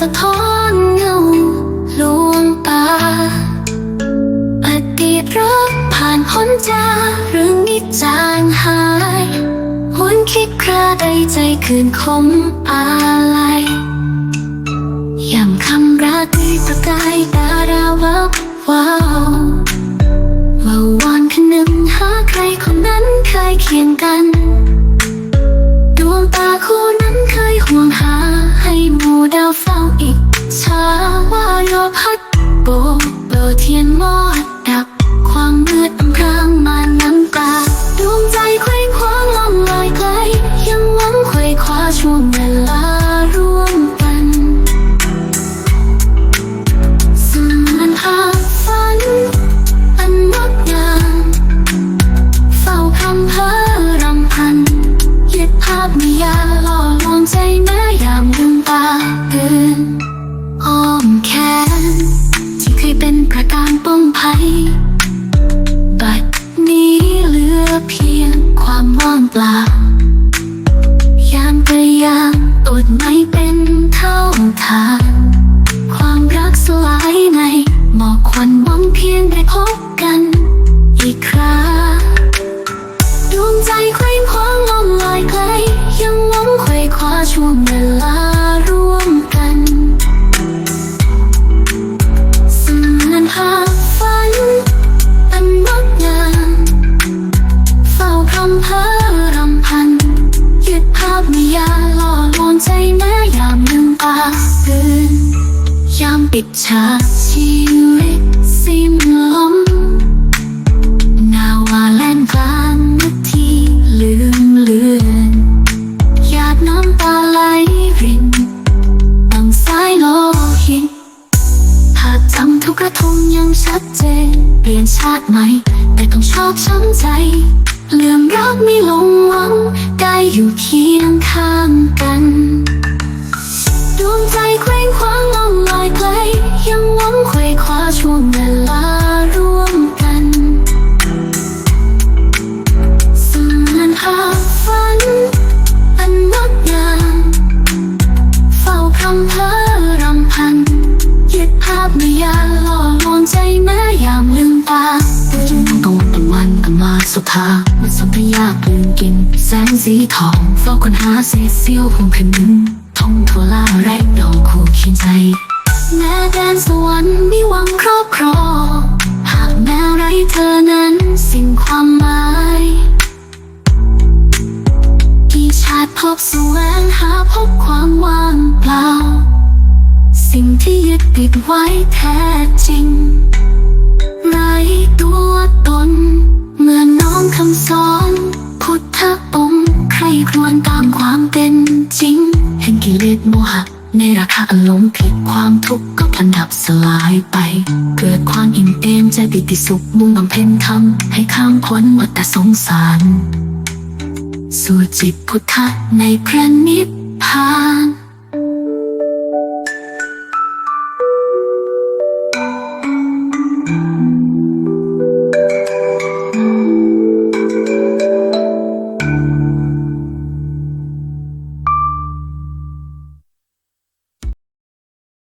สะท้อนเงาลวงตาอดีตรักผ่านพ้นจาเรื่องนี้จางหายหวนคิดคราใดใจคืนคมอะไรยามคำรักที่ประกายตาดาววับว้าวเมื่อวานคืนหนึ่งหาใครคนนั้นเคยเคียงกัน มู่ดาวเฝ้าอีกชาว่าโยพัดโบกเบลเทียนมอด อ้อมแขน ที่เคยเป็นประการป้องภัย บัดนี้เหลือเพียงความว่างเปล่ายามพยายามอดไม่เป็นเท่าทาน ความรักสลายในหมอกควันหวังเพียงได้พบกันอีกคราดวงใจเคว้งคว้างล่องลอยไกลยังหวังไขว่คว้าช่วงเว ปิดฉากชีวิตสิ้นลมนาวาแล่นกลางนาทีลืมเลือนหยาดน้ำตาไหลรินบังสายโลหิตภาพจำทุกกระทงยังชัดเจน เปลี่ยนชาติใหม่ แต่ต้องชอบช้ำใจเลื่อมรักไม่ลงหวัง ได้อยู่เคียงข้างกัน้างมันสัมพยากลืนกิน แสงสีทองเฝ้าคนหาเศษเสี้ยวของแผ่นดินท่องทั่วลาแรกดอกคู่เคียนใจแม้แดนสวรรค์มีหวังครอบครองหากแม้ไรเธอนั้นสิ้นความหมายกี่ชาติพบสวงหาพบความว่างเปล่า สิ่งที่ยึดติดไว้แท้จริงไรตัวตนเมื่อน คำสอน พุทธองค์ใครครวญตามความเป็นจริง เห็นกิเลสโมหะ ในราคาอารมณ์ผิดความทุกข์ก็พันดับสลายไป เกิดความอิ่มเอมใจปิติสุขมุ่งบำเพ็ญธรรม ให้ข้ามพ้นวัฏสงสาร สู่จิตพุทธะในพระนิพพาน